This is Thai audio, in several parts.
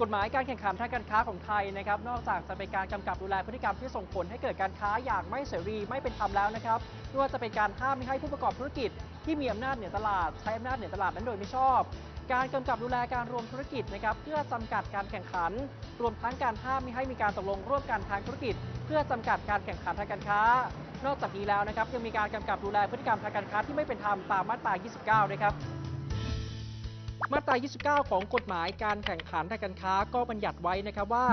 กฎหมายการแข่งขันทางการค้าของไทยนะครับนอกจากจะเป็นการกำกับดูแลพฤติกรรมที่ส่งผลให้เกิดการค้าอย่างไม่เสรีไม่เป็นธรรมแล้วนะครับไม่ว่าจะเป็นการห้ามไม่ให้ผู้ประกอบธุรกิจ ที่มีอำนาจเหนือตลาดใช้อำนาจเหนือตลาดนั้นโดยไม่ชอบ การกำกับดูแลการรวมธุรกิจนะครับเพื่อจำกัดการแข่งขัน รวมทั้งการห้ามไม่ให้มีการตกลงร่วมกันทางธุรกิจ เพื่อจำกัดการแข่งขันทางการค้านอกจากนี้แล้วนะครับยังมีการกำกับดูแลพฤติกรรมทางการค้าที่ไม่เป็นธรรมตามมาตรา 29 นะครับ มาตรา 29 ของกฎหมายการแข่งขันทางการค้าก็บัญญัติไว้นะครับว่า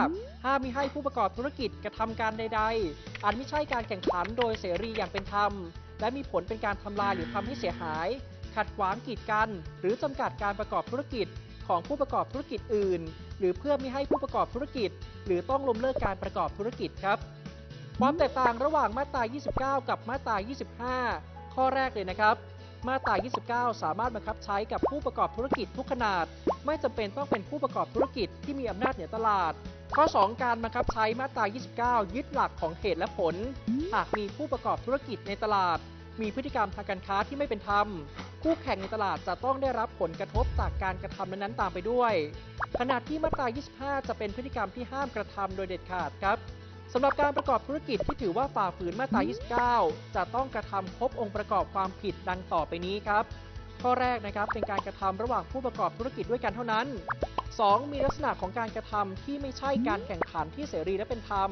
ห้ามมิให้ผู้ประกอบธุรกิจกระทำการใด ๆ อันไม่ใช่การแข่งขันโดยเสรีอย่างเป็นธรรม และมีผลเป็นการทำลายหรือทำให้เสียหาย ขัดขวางกีดกัน หรือจำกัดการประกอบธุรกิจของผู้ประกอบธุรกิจอื่น หรือเพื่อไม่ให้ผู้ประกอบธุรกิจ หรือต้องล้มเลิกการประกอบธุรกิจครับ ความแตกต่างระหว่างมาตรา 29 กับมาตรา 25 ข้อแรกเลยนะครับ มาตรา 29 สามารถบังคับใช้กับผู้ประกอบธุรกิจทุกขนาด ไม่จำเป็นต้องเป็นผู้ประกอบธุรกิจที่มีอำนาจเหนือตลาด ข้อ 2 การบังคับใช้มาตรา 29 ยึดหลักของเหตุและผล หากมีผู้ประกอบธุรกิจในตลาด มีพฤติกรรมทางการค้าที่ไม่เป็นธรรม คู่แข่งในตลาดจะต้องได้รับผลกระทบจากการกระทำนั้นๆตามไปด้วย ขณะที่มาตรา 25 จะเป็นพฤติกรรมที่ห้ามกระทำโดยเด็ดขาดครับ สำหรับการประกอบธุรกิจที่ถือว่าฝ่าฝืนมาตรา 29 จะต้องกระทำครบองค์ประกอบความผิดดังต่อไปนี้ครับ ข้อแรกนะครับเป็นการกระทำระหว่างผู้ประกอบธุรกิจด้วยกันเท่านั้น 2. มีลักษณะของการกระทำที่ไม่ใช่การแข่งขันที่เสรีและเป็นธรรม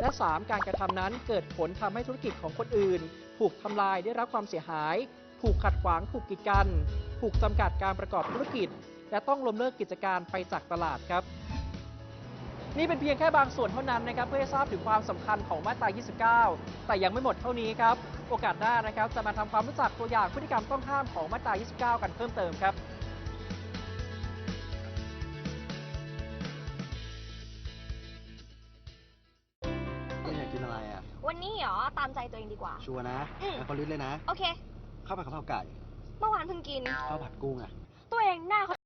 และ 3. การกระทำนั้นเกิดผลทำให้ธุรกิจของคนอื่น ถูกทำลายได้รับความเสียหาย ถูกขัดขวางถูกกีดกัน ถูกจำกัดการประกอบธุรกิจ และต้องล้มเลิกกิจการไปจากตลาดครับ นี่เป็นเพียงแค่บางส่วนเท่านั้นนะครับเพื่อให้ทราบถึงความสำคัญของมาตรา 29 แต่ยังไม่หมดเท่านี้ครับ โอกาสหน้านะครับจะมาทำความรู้จักตัวอย่างพฤติกรรมต้องห้ามของมาตรา 29 กันเพิ่มเติมครับคุณอยากกินอะไรอะ วันนี้เหรอ ตามใจตัวเองดีกว่า ชัวร์นะอืมงั้นเขาลิสต์เลยนะ โอเค ข้าวผัดกะเพราไก่เมื่อวานเพิ่งกิน ข้าวผัดกุ้งอะ ตัวเองหน้าเขา